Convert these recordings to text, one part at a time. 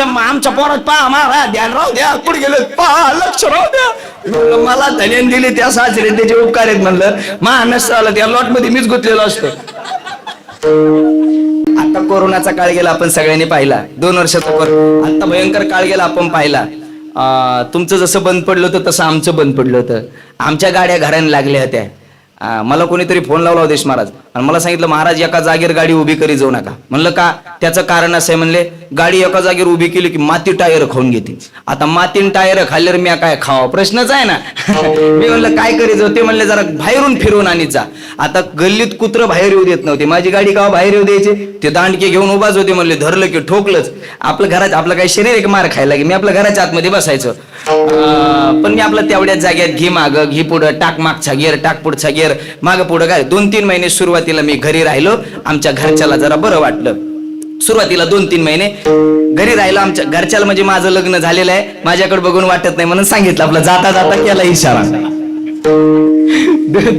आमच्या आमच्या पोरात पहा मारा ध्यान राहू द्या कुठे गेले? पहा लक्ष राहू द्या. म्हणलं, मला धन्यान दिले त्या सासरे त्याचे उपकार आहेत म्हणलं. महानस आला त्या लॉटमध्ये मीच गुंतलेलो असतो. आता कोरोनाचा काळ गेला आपण सगळ्यांनी पाहिला. दोन वर्षाचा आता भयंकर काळ गेला आपण पाहिला. तुमचं जसं बंद पडलं होतं तसं आमचं बंद पडलं होतं. आमच्या गाड्या घराने लागल्या होत्या. मला कोणीतरी फोन लावला होतेश महाराज. आणि मला सांगितलं महाराज एका जागेवर गाडी उभी करी जाऊ नका. म्हणलं का? त्याचं कारण असं आहे म्हणले गाडी एका जागेवर उभी केली की माती टायर खाऊन घेते. आता मातीन टायर खाल्ल्यावर मी काय खावा? प्रश्नच आहे ना. मी म्हणलं काय करी जाऊ ते म्हणले जरा बाहेरून फिरवून आणि जा. आता गल्लीत कुत्र बाहेर येऊ देत नव्हते. माझी गाडी का बाहेर येऊ द्यायची? ते दांडके घेऊन उभाच होते म्हणले धरलं की ठोकलंच. आपलं घरात आपलं काही शरीर एक मार खायला की मी आपल्या घराच्या आतमध्ये बसायचो. अं, पण मी आपलं तेवढ्याच जाग्यात घे माग घे पुढं टाक मागचा गेअर टाक पुढचा गेअर माग पुढं काय? दोन तीन महिने सुरुवातीला मी घरी राहिलो. आमच्या घरच्याला जरा बरं वाटलं. सुरुवातीला दोन तीन महिने. घरी राहिलो आमच्या घरच्याला म्हणजे माझं लग्न झालेलं आहे. माझ्याकडे बघून वाटत नाही म्हणून सांगितलं आपलं जाता जाता केला इशारा.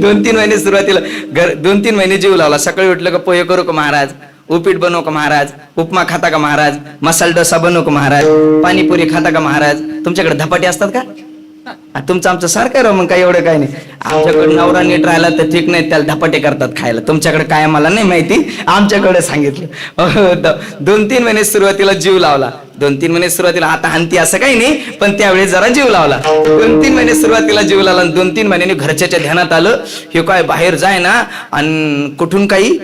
दोन तीन महिने सुरुवातीला घर दोन तीन महिने जीव लावला. सकाळी उठलं का पोहे करू का महाराज? उपीट बनव का महाराज? उपमा खाता का महाराज? मसाला डोसा बनव का महाराज? पाणीपुरी खाता का महाराज? तुमच्याकडे धपाटे असतात का? तुमचं आमचं सारखं राव मग काय एवढं काही नाही. आमच्याकडे नवरा नीट राहिला तर ठीक नाही त्याला धपाटे करतात खायला. तुमच्याकडे काय मला नाही माहिती. आमच्याकडे सांगितलं. हो, हो, दोन तीन महिने सुरुवातीला जीव लावला. दोन तीन महिने सुरुवातीला आता हंती असं काही नाही पण त्यावेळेस जरा जीव लावला. दोन तीन महिने सुरुवातीला जीव लावला दोन तीन महिन्याने घरच्याच्या ध्यानात आलं हे काय बाहेर जाय ना आणि कुठून काही?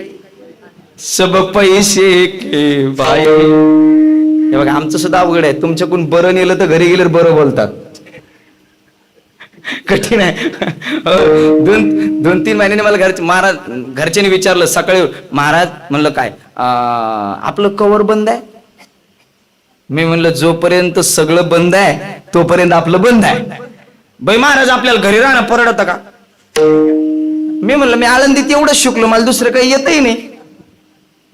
सब पैसे के बाय हे बघा आमचं सुद्धा अवघड आहे. तुमच्याकडून बरं नेलं तर घरी गेलं बरं बोलतात. कठीण आहे. हो, दोन दोन तीन महिन्याने मला घरचे महाराज घरच्यांनी विचारलं सकाळी महाराज म्हणलं काय आपलं कवर बंद आहे? मी म्हणलं जोपर्यंत सगळं बंद आहे तोपर्यंत आपलं बंद आहे. बाई महाराज आपल्याला घरी राहणं परडत का? मी म्हणलं मी आळंदीत एवढंच शिकलो मला दुसरं काही येतही नाही.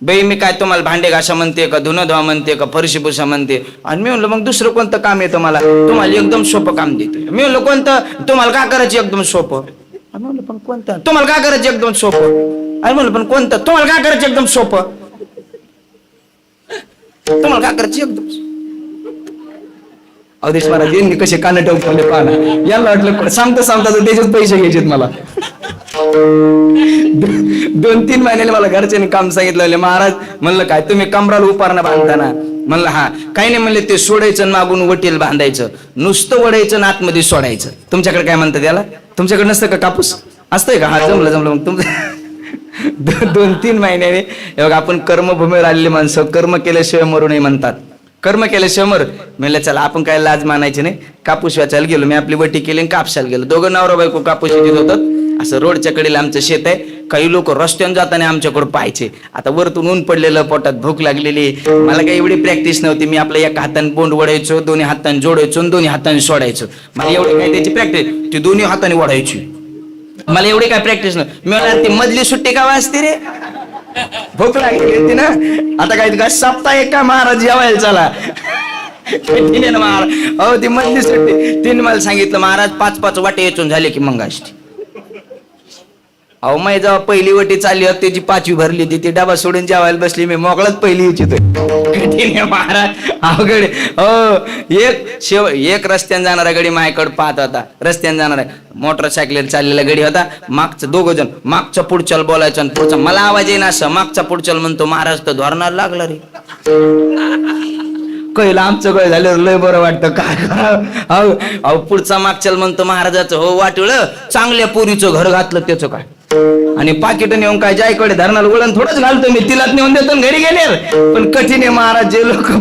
बाई मी काय तुम्हाला भांडे घासा म्हणते का धुणं धुवा म्हणते का फरशी पुसा म्हणते? आणि मी म्हणलं मग दुसरं कोणतं काम येतं मला? तुम्हाला एकदम सोपं काम देते मी म्हणलं कोणतं? तुम्हाला का करायचं एकदम सोपं? आणि म्हणलं पण कोणतं? तुम्हाला काय करायचं एकदम सोपं? आणि म्हणलं पण कोणतं? तुम्हाला काय करायचं एकदम सोपं? तुम्हाला काय करायचं एकदम सोपं? अवधेश महाराज यांनी कसे कान ठेवले पाहना याला वाटलं सांगता सांगता तर त्याच्यात पैसे घ्यायचेत मला. दोन तीन महिन्याने मला घरच्यांनी काम सांगितलं महाराज म्हणलं काय तुम्ही कमराला उपारणं बांधताना? म्हणलं हा. काही नाही म्हणले ते सोडायचं मागून वटील बांधायचं. नुसतं वडायचं आतमध्ये सोडायचं. तुमच्याकडे काय म्हणतात त्याला? तुमच्याकडे नसतं का कापूस? असतंय का? हा जमलं जमलं मग तुमचं दोन तीन महिन्याने बघा आपण कर्मभूमीवर आलेली माणसं कर्म केल्याशिवाय मरू नये म्हणतात. कर्म केले मर म्हणलं चला आपण काय लाज मानायची नाही. कापूस वाचायला गेलो मी आपली वटी केली आणि कापसाला गेलो. दोघं नवरा बायको कापूस घेत होतात असं रोडच्या कडेला आमचं शेत आहे. काही लोक रस्त्याने जाताना आमच्याकडे पाहायचे. आता वरतून ऊन पडलेलं पोटात भूक लागलेली. मला काही एवढी प्रॅक्टिस नव्हती. मी आपल्या एका हाताने बोंड वडायचो दोन्ही हाताने जोडायचो आणि दोन्ही हाताने सोडायचो. मला एवढी काय त्याची प्रॅक्टिस ती दोन्ही हाताने वडायची मला एवढी काय प्रॅक्टिस नव्हती. मी ती मधली सुट्टी का वाजते रे? भूक लागली होती ना आता काय काय सप्ताह का महाराज जेवायला चला. महाराज अहो ती मधली सुट्टी. तिने मला सांगितलं महाराज पाच पाच वाटे येचून झाले की मंगाष्टी अहो माही जेव्हा पहिली वटी चालली होती त्याची पाचवी भरली होती ती डबा सोडून जेवायला बसली मी मोकळाच पहिली यायची तिने महाराज अवघड हो एक शेव एक रस्त्याने जाणारा गडी माझ्याकडे पाहत होता. रस्त्याने जाणारा मोटरसायकल चाललेला गडी होता. मागचं दोघं जण मागचा पुढच्याला बोलायचं आणि पुढचा मला आवाज येईन असं मागचा पुढच्याल म्हणतो महाराज तर धोरणाला लागला रे. कैला आमचं कळ झाल्यावर लय बरं वाटतं. काय करावं? अहो पुढचा मागच्याला म्हणतो महाराजाचं हो वाटलं चांगल्या पोरीचं घर घातलं त्याचं काय? आणि पाकिट नेऊन काय जायकडे धरणाला वळण थोडंच घालतो मी तिलाच नेऊन देतो घरी गेले पण कठीण आहे महाराज जे लोक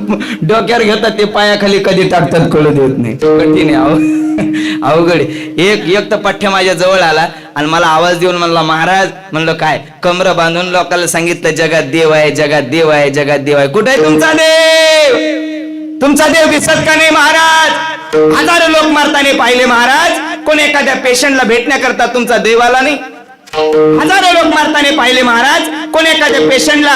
डोक्यावर घेतात ते पायाखाली कधी टाकतात कळू देत नाही. कठीण आहे अवघड. एक एक तर पठ्य माझ्या जवळ आला आणि मला आवाज देऊन म्हणला महाराज म्हणलं काय? कमर बांधून लोकांना सांगितलं जगात देव आहे जगात देव आहे जगात देव आहे. कुठे आहे तुमचा देव? तुमचा देव दिसत का नाही महाराज? हजारो लोक मारताना पाहिले महाराज. कोण एखाद्या पेशंटला भेटण्याकरता तुमचा देव आला नाही? हजारो लोक मारताने पाहिले महाराज. कोण एखाद्या पेशंटला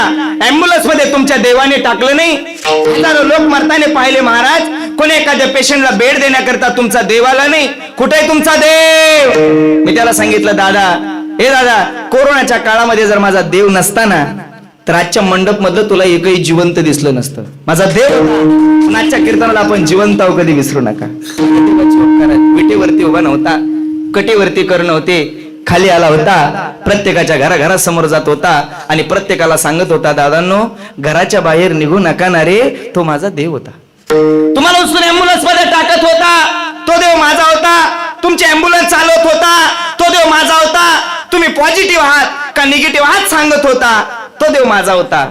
अँब्युलन्समध्ये तुमच्या देवाने टाकलं नाही? हजारो लोक मारताने पाहिले महाराज. कोण एखाद्या पेशंटला बेड देण्याकरता तुमचा देव आला नाही? कुठे तुमचा देव? मी त्याला सांगितलं दादा हे दादा कोरोनाच्या काळामध्ये जर माझा देव नसताना तर आजच्या मंडप मधलं तुला एकही जिवंत दिसलं नसतं. माझा देव पण आजच्या कीर्तनाला आपण जिवंत कधी विसरू नका. विटेवरती उभा नव्हता. कटेवरती करणं होते. खाली आला होता. प्रत्येकाच्या घराघरासमोर जात होता आणि प्रत्येकाला सांगत होता दादांनो घराच्या बाहेर निघू नका ना रे तो माझा देव होता. तुम्हाला उचलून अँब्युलन्समध्ये टाकत होता. तो देव माझा होता. तुमची अँब्युलन्स चालवत होता. तो देव माझा होता. तुम्ही पॉझिटिव्ह आहात का निगेटिव्ह आहात सांगत होता. तो देव माझा होता.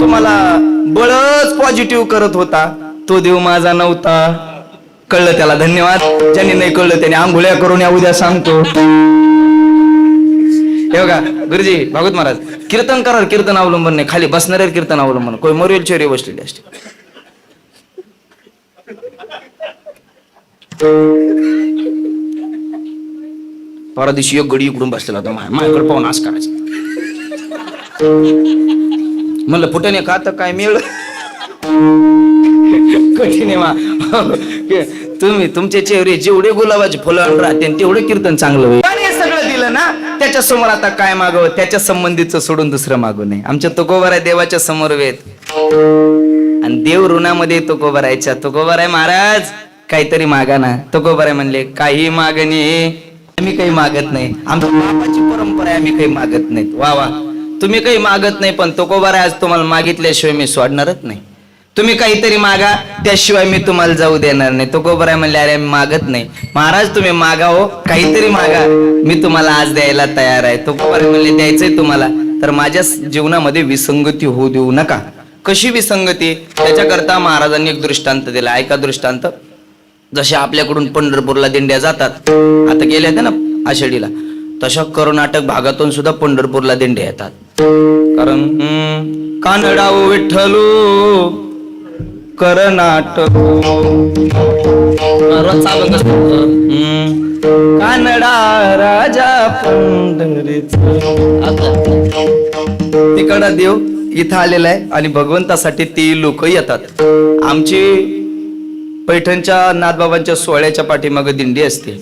तुम्हाला बळच पॉझिटिव्ह करत होता. तो देव माझा नव्हता. कळलं त्याला धन्यवाद. ज्यांनी नाही कळलं त्याने आंघोळ्या करून या उद्या सांगतो. हे बघा गुरुजी भागवत महाराज कीर्तन करा कीर्तन अवलंबन नाही. खाली बसणाऱ्या कीर्तन अवलंबन. कोण मोरेल चेरी बसलेले असते परा दिवशी एक गडी इकडून बसलेला होता. माझ्याकडे पाहून आस करायचा. म्हणलं फुटणे का तर काय मिळ कठीण आहे मा तुम्ही तुमचे चेहरे जेवढे गुलाबाचे फुलं राहते तेवढे कीर्तन चांगलं होईल. हे सगळं दिलं ना त्याच्यासमोर आता काय मागव? त्याच्या संबंधीचं सोडून दुसरं मागू नये. आमच्या तुकोबर आहे देवाच्या समोर वेद आणि देव ऋणामध्ये तुकोबरायच्या तुकोबर आहे महाराज काहीतरी मागा ना. तुकोबर आहे म्हणले काही मागणी आम्ही काही मागत नाही. आमच्या बापाची परंपरा आहे आम्ही काही मागत नाहीत. वा वा. तुम्ही काही मागत नाही पण तुकोबर आहे आज तुम्हाला मागितल्याशिवाय मी सोडणारच नाही. तुम्ही काहीतरी मागा त्याशिवाय मी तुम्हाला जाऊ देणार नाही. तो गोबर आहे म्हणले अरे मागत नाही. महाराज तुम्ही मागा हो. काहीतरी मागा. मी तुम्हाला आज द्यायला तयार आहे. तो गोबर आहे म्हणले द्यायचंय तुम्हाला. तर माझ्या जीवनामध्ये विसंगती होऊ देऊ नका. कशी विसंगती? त्याच्याकरता महाराजांनी एक दृष्टांत दिला. ऐका दृष्टांत. जसे आपल्याकडून पंढरपूरला दिंड्या जातात. आता गेल्या होत्या ना आषाढीला. तशा कर्नाटक भागातून सुद्धा पंढरपूरला दिंड्या येतात. कारण हम्म, विठ्ठलू कर्नाटक कानडा राजा पंढरीच तिकडा देव इथं आलेला आहे आणि भगवंतासाठी ते लोक येतात. आमची पैठणच्या नाथबाबांच्या सोहळ्याच्या पाठीमागे दिंडी असते.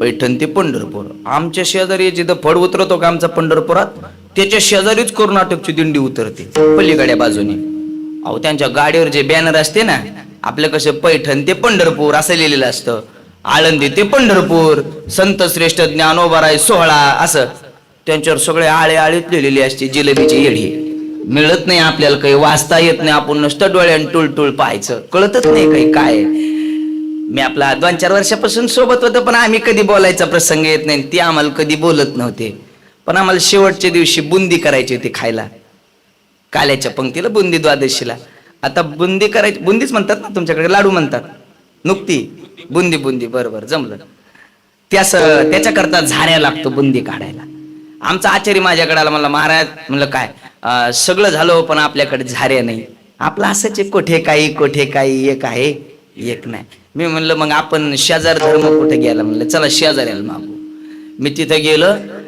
पैठण ते पंढरपूर. आमच्या शेजारी जिथं फड उतरतो का आमचा पंढरपुरात त्याच्या शेजारीच कर्नाटकची दिंडी उतरते पलीकडच्या बाजूने. अहो त्यांच्या गाडीवर जे बॅनर असते ना आपलं कसं पैठण ते पंढरपूर असं लिहिलेलं असतं. आळंदी ते पंढरपूर संत श्रेष्ठ ज्ञानोबराय सोहळा असं. त्यांच्यावर सगळे आळे आळीत लिहिलेली असते जिलेबीची येढी मिळत नाही आपल्याला काही वाचता येत नाही आपण नुसतं डोळ्यान टुळटुळ पाहायचं. कळतच नाही काही काय. मी आपला दोन चार वर्षापासून सोबत होतो पण आम्ही कधी बोलायचा प्रसंग येत नाही ते आम्हाला कधी बोलत नव्हते. पण आम्हाला शेवटच्या दिवशी बुंदी करायची होती खायला. काल्याच्या पंक्तीला बुंदी द्वादशीला. आता बुंदी करायची बुंदीच म्हणतात ना तुमच्याकडे लाडू म्हणतात. नुकती. बुंदी बुंदी बरोबर जमलं. त्यास त्याच्याकरता झाऱ्या लागतो बुंदी काढायला. आमचा आचार्य माझ्याकडे आला मला महाराज म्हणलं काय सगळं झालं हो, पण आपल्याकडे झाऱ्या नाही. आपलं असंच एक कोठे काही कोठे काही एक आहे एक नाही. मी म्हणलं मग आपण शेजार धर्म कुठे गेला? म्हणलं चला शेजाऱ्याला मागू. मी तिथं गेलो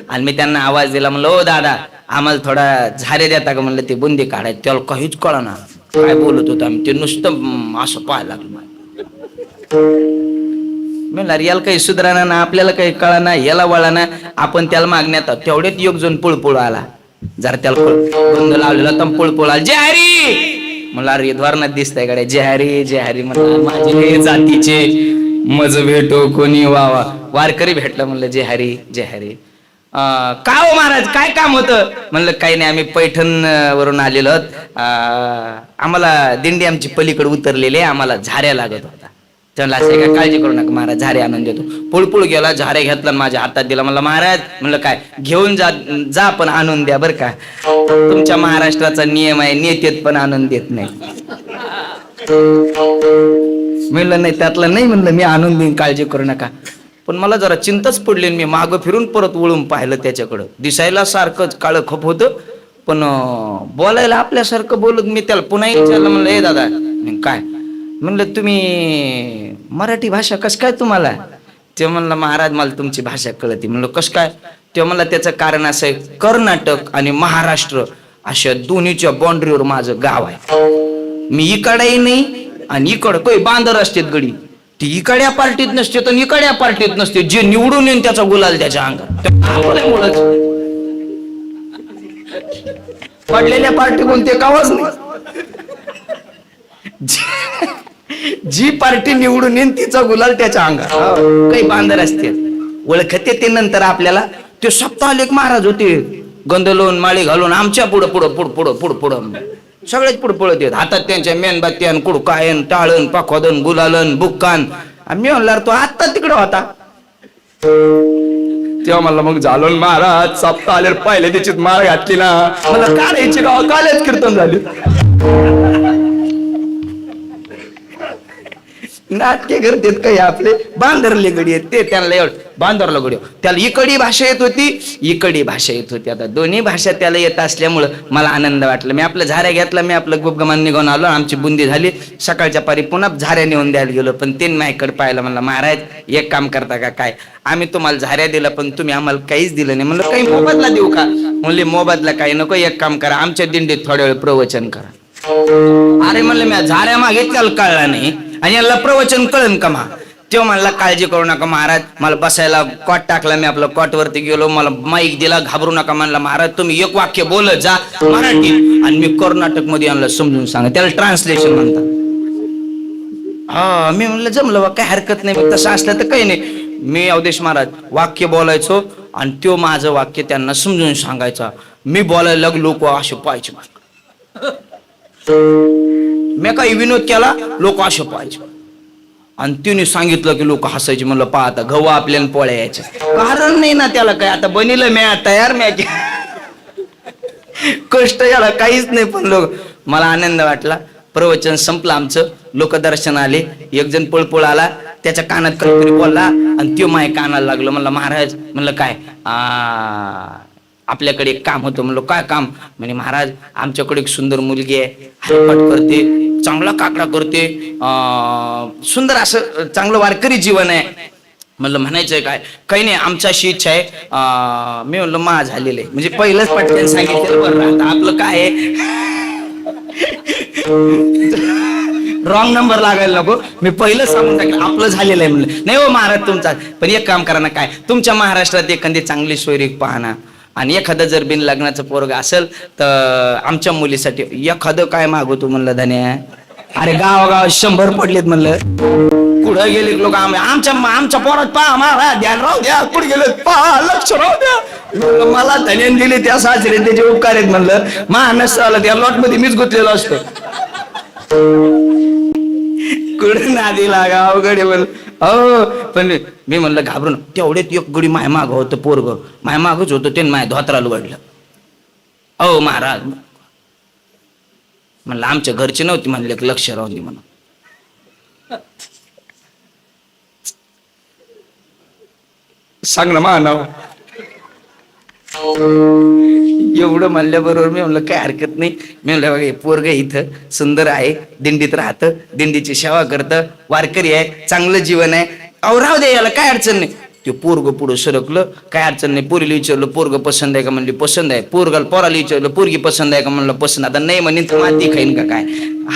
आणि मी त्यांना आवाज दिला म्हणलं ओ दादा आम्हाला थोडा झारे देता का म्हणलं ते बुंदी काढाय त्याला काहीच कळना. काय बोलत होतो आम्ही? ते नुसतं असं पाहायला लागलो म्हणलं अरे याला काही सुधारणा ना आपल्याला काही कळना याला वळना आपण त्याला मागण्यात तेवढेच तेवढ्यात एक जण पुळपुळ आला. जर त्याला बंद लावलेला तर पुळपुळ आला. जय हरी! म्हणलं अरे द्वारणात दिसतंय गाड्या. जय हरी जय हरी. म्हणलं माझे हे जातीचे मज भेटो कोणी वावा. वारकरी भेटलं म्हणलं जय हरी जय हरी. का हो महाराज? काय काम होतं? म्हणलं काही नाही आम्ही पैठण वरून आलेलो आम्हाला दिंडी आमची पलीकडे उतरलेली आहे. आम्हाला झाऱ्या लागत होता त्यांना असं काय काळजी करू नका महाराज झारे आणून देतो. पुळपुळ गेला झारे घेतला आणि माझ्या हातात दिला. म्हणलं महाराज म्हणलं काय घेऊन जा जा पण आणून द्या बरं का. तुमच्या महाराष्ट्राचा नियम आहे नेतेत पण आणून देत नाही. म्हणलं नाही त्यातलं नाही म्हणलं मी आणून देईन काळजी करू नका. पण मला जरा चिंताच पडली मी मागं फिरून परत वळून पाहिलं त्याच्याकडं. दिसायला सारखंच काळं खप होतं पण बोलायला आपल्यासारखं बोलत मी त्याला पुन्हा विचारलं म्हणलं ए दादा काय? म्हणलं तुम्ही मराठी भाषा कस काय तुम्हाला? ते म्हणलं महाराज मला तुमची भाषा कळते. म्हणलं कस काय? ते म्हणलं त्याचं कारण असं आहे कर्नाटक आणि महाराष्ट्र अशा दोन्हीच्या बाउंड्रीवर माझं गाव आहे. मी इकडेही नाही आणि इकडं काही बांदर असतात गडी ती इकड्या पार्टीत नसते तर इकड्या पार्टीत नसते. जे निवडून येईन त्याचा गुलाल त्याच्या अंगात. पडलेल्या पार्टी कोणते कावच नाही. जी- पार्टी निवडून येईन तिचा गुलाल त्याच्या अंगात. हो, काही बांधर असते ओळखते ते नंतर आपल्याला. ते सप्ताह महाराज होते. गंधलोन माळी घालून आमच्या पुढं पुढं पुढं पुढं पुढं पुढं. सगळेच पुढं पळत येत. हातात त्यांच्या मेणबत्त्यान कुडकायन टाळण पाखोदन गुलालन बुक्कान. मी म्हणला तो आत्ता तिकडे होता. तेव्हा मला मग झालो महाराज सप्ताह आले पाहिले त्याची माळ घातली ना. मला काढायची गाव कालच कीर्तन झाली. नाटके करतात काही आपले. बांधरले गडी आहेत ते त्याला एवढं बांधरला गडी. त्याला इकडी भाषा येत होती इकडी भाषा येत होती. आता दोन्ही भाषा त्याला येत असल्यामुळं मला आनंद वाटला. मी आपलं झाऱ्या घेतला मी आपलं गुपगमान निघून आलो आमची बुंदी झाली. सकाळच्या पारी पुन्हा झाऱ्या नेऊन द्यायला गेलो पण ते माझ्याकडे पाहिलं म्हणलं महाराज एक काम करता का? काय? आम्ही तुम्हाला झाऱ्या दिला पण तुम्ही आम्हाला काहीच दिलं नाही. म्हणलं काही मोबदला देऊ का? म्हणले मोबदला काही नको एक काम करा आमच्या दिंडीत थोड्या वेळ प्रवचन करा. अरे म्हणलं मी झाऱ्या मागे त्याला कळला नाही. आणि याला प्रवचन कळन का मा? तो म्हणला काळजी करू नका महाराज मला बसायला कॉट टाकला मी आपलं कॉट वरती गेलो मला माईक दिला घाबरू नका. म्हणला महाराज तुम्ही एक वाक्य बोलत जा मराठी आणि मी कर्नाटकमध्ये आणलं समजून सांगा त्याला ट्रान्सलेशन म्हणतात. हा मी म्हणलं जमलं बा काय हरकत नाही तसं असलं तर काही नाही. मी अवदेश महाराज वाक्य बोलायचो आणि तो माझं वाक्य त्यांना समजून सांगायचा. मी बोलायला लागलो को असे पाहायचे मी काही विनोद केला लोक असे पाहायचे आणि तिने सांगितलं की लोक हसायचे म्हणलं पाहता गहू आपल्याला पोळ्या यायचे कारण नाही ना त्याला काय आता बनिलं म्या तयार म्या कष्ट याला काहीच नाही पण लोक मला आनंद वाटला. प्रवचन संपलं आमचं. लोकदर्शन आले. एक जण पळपळ आला. त्याच्या कानात काहीतरी बोलला. आणि त्यो माय कानाला लागलो. म्हणलं महाराज म्हणलं काय? आपल्याकडे एक काम होतं. म्हणलं काय काम? म्हणे महाराज आमच्याकडे एक सुंदर मुलगी आहे. हरपट करते. चांगला काकडा करते. सुंदर असं चांगलं वारकरी जीवन आहे. म्हणलं म्हणायचंय काय? काही नाही आमच्याशी अशी इच्छा आहे. मी म्हणलं मा झालेलं आहे. म्हणजे पहिलंच पटकन सांगितलं बरं आता आपलं काय आहे? रॉंग नंबर लागायला नको. मी पहिलं सांगून टाकलं. आपलं झालेलं आहे म्हणलं. नाही हो महाराज तुमचा. पण एक काम करा ना काय? तुमच्या महाराष्ट्रात एखादी चांगली सोयरीक पाहना आणि एखादं जर बिन लग्नाचं पोरग असेल तर आमच्या मुलीसाठी एखादं काय मागवतो म्हणलं धन्या? अरे गावागाव शंभर पडलेत म्हणलं. कुठं गेले लोक आम्ही? आमच्या आमच्या पोरात पहा मारा ध्यान राहू द्या कुठे गेले पहा लक्ष राहू द्या. मला धन्यान दिले त्या सासरे त्याचे उपकार आहेत म्हणलं. महानस आलं त्या लॉटमध्ये मीच गुंतलेलो असतो. कुठे नादी लागा अवघड म्हणलं हो पण मी म्हणलं घाबरून तेवढेच एक गडी माय माग होतं पोरग. माय मागच होतं ते माय धोत्राला वाढलं अहो महाराज. म्हणलं आमच्या घरचे नव्हती म्हणले एक लक्ष राहून दे म्हणून. सांग ना मा नाव एवढं म्हणल्याबरोबर मी म्हणलं काय हरकत नाही. मी म्हणलं बघा पोरग इथं सुंदर आहे दिंडीत राहतं दिंडीची सेवा करतं वारकरी आहे चांगलं जीवन आहे. अहो राहू दे याला काय अडचण नाही. ते पोरग पुढे सरकलं काय अडचण नाही पोरीला विचारलं पोरग पसंद आहे का? म्हणली पसंद आहे. पोरगाला पोराला विचारलं पोरगी पसंद आहे का? म्हणलं पसंद. आता नाही म्हणे तर माती खाईन का काय?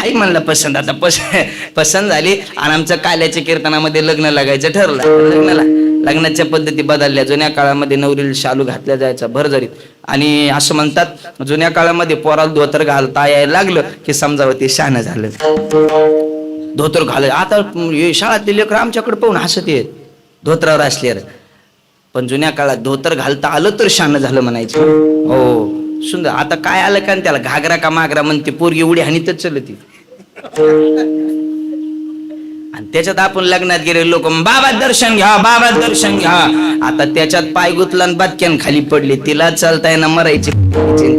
आहे म्हणलं पसंत आता पसंद पसंत झाली आणि आमचं काल्याच्या कीर्तनामध्ये लग्न लागायचं ठरलं लग्नाला. लग्नाच्या पद्धती बदलल्या. जुन्या काळामध्ये नवरील शालू घातल्या जायचा भरजरीत. आणि असं म्हणतात जुन्या काळामध्ये पोराला धोतर घालता यायला लागलं की समजावं ते शहाणं झालं. धोतर घाल आता शाळातील शाळातले लेकर आमच्याकडे पाहून हसत येत धोतरावर असले पण जुन्या काळात धोतर घालता आलं तर शान झालं म्हणायचं. हो. सुंदर. आता काय आलं का त्याला घागरा का मागरा म्हणते पोरगी उडी हानीतच चलती आणि त्याच्यात आपण लग्नात गेले लोक बाबा दर्शन घ्या बाबा दर्शन घ्या. आता त्याच्यात पाय गुतला आणि बातक्यान खाली पडली. तिला चालताय ना मरायची.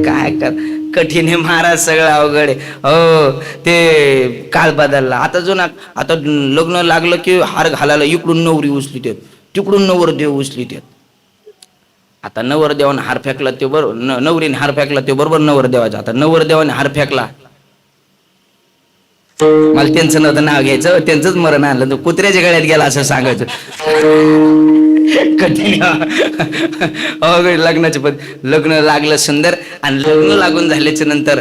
काय कर कठीण आहे महाराज सगळं अवघड आहे. हो ते काळ बदलला. आता जुना आता लग्न लागलं की हार घालायला इकडून नवरी उचली देत तिकडून नवर देव उचली देत आता नवर देवाने हार फेकला ते बरोबर नवरीने हार फेकला ते बरोबर नवर देवाचा आता नवर देवाने हार फेकला. मला त्यांचं नव्हतं नाव घ्यायचं त्यांचंच मरण आणलं तर कुत्र्याच्या गळ्यात गेला असं सांगायचं. कठीण. लग्नाचे पण लग्न लागलं सुंदर आणि लग्न लागून झाल्याच्यानंतर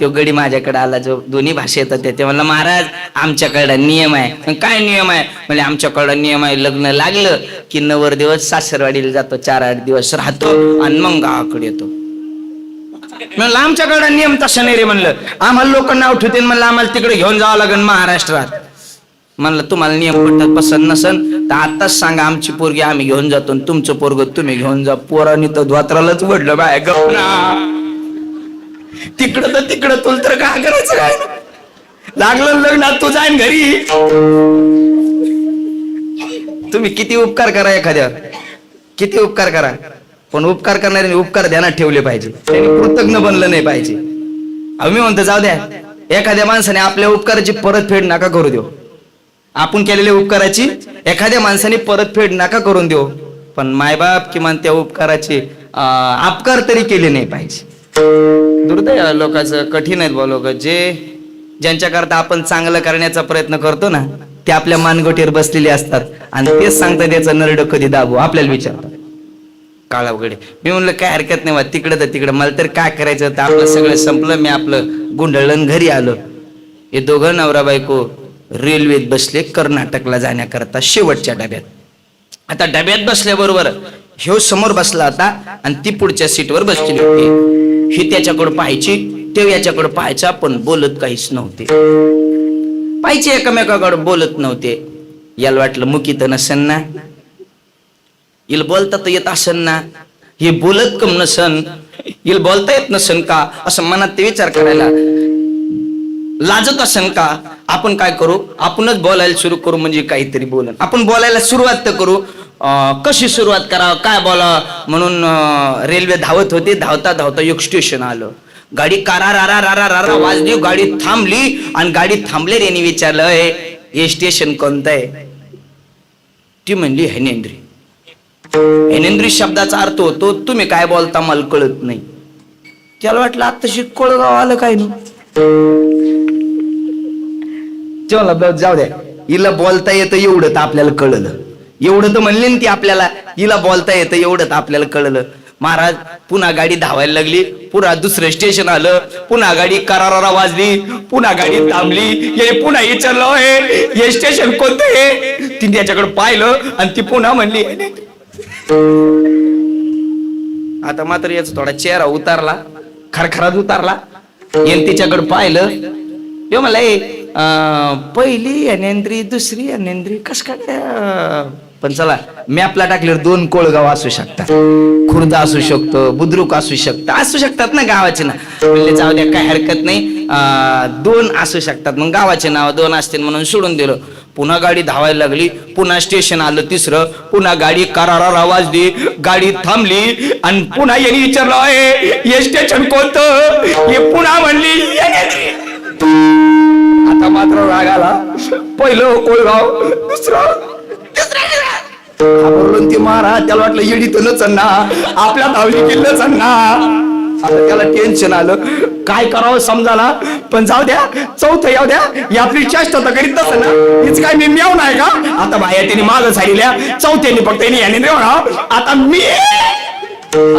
तो गडी माझ्याकडे आला. जो दोन्ही भाषा येतात ते म्हणलं महाराज आमच्याकडे नियम आहे. पण काय नियम आहे? म्हणजे आमच्याकडे नियम आहे. लग्न लागलं की नवर दिवस सासरवाडीला जातो. चार आठ दिवस राहतो आणि मग गावाकडे येतो. म्हणलं आमच्याकडे नियम तसा नाही रे म्हणलं. आम्हाला लोक नाव म्हणलं आम्हाला तिकडे घेऊन जावं लागेल महाराष्ट्रात. म्हणलं तुम्हाला नियम पडतात पसंत नसन तर आताच सांगा आमची पोरगी आम्ही घेऊन जातो तुमचं पोरग तुम्ही घेऊन जा. पोरांनी तर द्वात्रालाच वडलं बाय गपना तिकडं तर तिकडं तुला तर काय करायचं काय? लागलं लग्नात तू जाईन घरी. तुम्ही किती उपकार करा एखाद्यावर. किती उपकार करा. पण उपकार करणाऱ्याने उपकार ध्यानात ठेवले पाहिजे. त्यांनी कृतज्ञ बनलं नाही पाहिजे. आम्ही म्हणतो जाऊ द्या. एखाद्या माणसाने आपल्या उपकाराची परतफेड नका करू देऊ. आपण केलेल्या उपकाराची एखाद्या माणसाने परतफेड नका करून देऊ. पण मायबाप किमान त्या उपकाराचे आपकार अपकार तरी केले नाही पाहिजे. दुर्दैव लोकांचं कठीण आहेत बा लोक. जे ज्यांच्याकरता आपण चांगलं करण्याचा प्रयत्न करतो ना ते आपल्या मानगोटीवर बसलेले असतात. आणि तेच सांगतात त्याचं नरड कधी दाबू? आपल्याला विचारतात. काळा वगैरे मी म्हणलं काय हरकत नाही बा तिकडं तर तिकडं. मला तर काय करायचं तर आपलं सगळं संपलं मी आपलं गुंडळण घरी आलो. हे दोघं नवरा बायको रेल्वेत बसले कर्नाटकला जाण्याकरता शेवटच्या डब्यात. आता डब्यात बसल्याबरोबर ह्यो समोर बसला होता आणि ती पुढच्या सीटवर बसलेली होती. ही त्याच्याकडे पाहायची ते याच्याकडे पाहायचा पण बोलत काहीच नव्हते. पाहिजे एकमेकाकडे बोलत नव्हते. याला वाटलं मुकी तर नसेल ना. हिला बोलता तर येत असन ना? हे बोलत कम नसन. हिला बोलता येत नसन का? असं मनात ते विचार करायला. लाजत असन का? आपण काय करू? आपणच बोलायला सुरू करू म्हणजे काहीतरी बोलन. आपण बोलायला सुरुवात तर करू. कशी सुरुवात करावं? काय बोलावं? म्हणून रेल्वे धावत होती. धावता धावता एक स्टेशन आलं. गाडी कारा रारा रारा रारा वाजली. गाडी थांबली. आणि गाडी थांबले यांनी विचारलं हे स्टेशन कोणतं आहे? ती म्हणली हेनेंद्री. हेनेंद्री शब्दाचा अर्थ होतो तुम्ही काय बोलता मला कळत नाही. त्याला वाटलं आत्ताशी कोळगाव आलं काय नाही जाऊ द्या. हिला बोलता येतं एवढं तर आपल्याला कळलं. एवढं तर म्हणले ना ती आपल्याला हिला बोलता येतं एवढं तर आपल्याला कळलं. महाराज पुन्हा गाडी धावायला लागली. पुन्हा दुसरं स्टेशन आलं. पुन्हा गाडी करारा वाजली. पुन्हा गाडी थांबली. हे पुन्हा विचारलं "हे, हे स्टेशन कोणतं हे तिने त्याच्याकडे पाहिलं आणि ती पुन्हा म्हणली आता मात्र याचा थोडा चेहरा उतारला खरखरात उतारला. येन तिच्याकडे पाहिलं. यो मला पहिली अनेंद्री दुसरी अनेंद्री कस काय पण चला मॅपला टाकल्यावर दोन कोळगाव असू शकतात. खुर्द असू शकतो बुद्रुक असू शकतं असू शकतात ना गावाचे ना म्हणजे जाऊ द्या काय हरकत नाही. दोन असू शकतात. मग गावाचे नाव दोन असतील म्हणून सोडून दिलं. पुन्हा गाडी धावायला लागली पुन्हा स्टेशन आलं तिसरं पुन्हा गाडी करारावर आवाज दे गाडी थांबली आणि पुन्हा यांनी विचारलं आहे हे स्टेशन कोणतं? हे पुन्हा म्हणली आता मात्र राग आला. पहिलं कोळगाव दुसरं घाबरलो ती महाराज त्याला वाटलं येडी तर आपल्या धावली केलं ना आता त्याला टेन्शन आलं. काय करावं समजाला पण जाऊ द्या चौथं येऊ द्या ही आपली चेष्टा तर करीत तसं ना. हीच काय मी मेव नाही का? आता बाया त्यांनी माझं झालेल्या चौथ्याने फक्त यांनी याने देऊ आता मी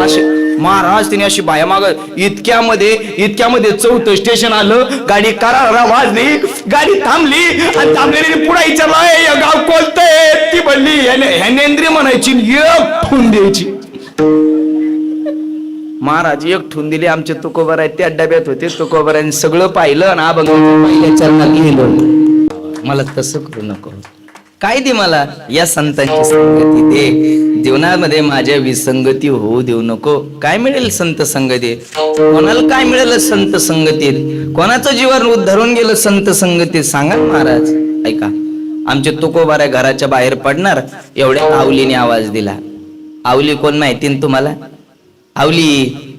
असे महाराज तिने अशी बाया माग इतक्यामध्ये इतक्यामध्ये चौथं स्टेशन आलं गाडी करारा वाजली गाडी थांबली आणि थांबलेली पुढे विचारलं गाव कोणतंय ती म्हणली ह्याने- ह्यानेंद्री म्हणायची एक ठून द्यायची महाराज एक ठून दिली आमचे तुकोबर आहेत त्या डब्यात होते. तुकोबरांनी सगळं पाहिलं आणि अभंग पहिल्या चरणात लिहिलं मला तसं करू नको. काय दे मला? या संतांची संगती दे. जीवनामध्ये माझ्या विसंगती होऊ देऊ नको. काय मिळेल संत संगतीत कोणाला काय मिळेल संत संगतीत कोणाचं जीवन उद्धरून गेलं संत संगतीत सांगा महाराज. ऐका. आमचे तुकोबाऱ्या घराच्या बाहेर पडणार. एवढ्या आवलीने आवाज दिला. आवली कोण माहिती तुम्हाला? आवली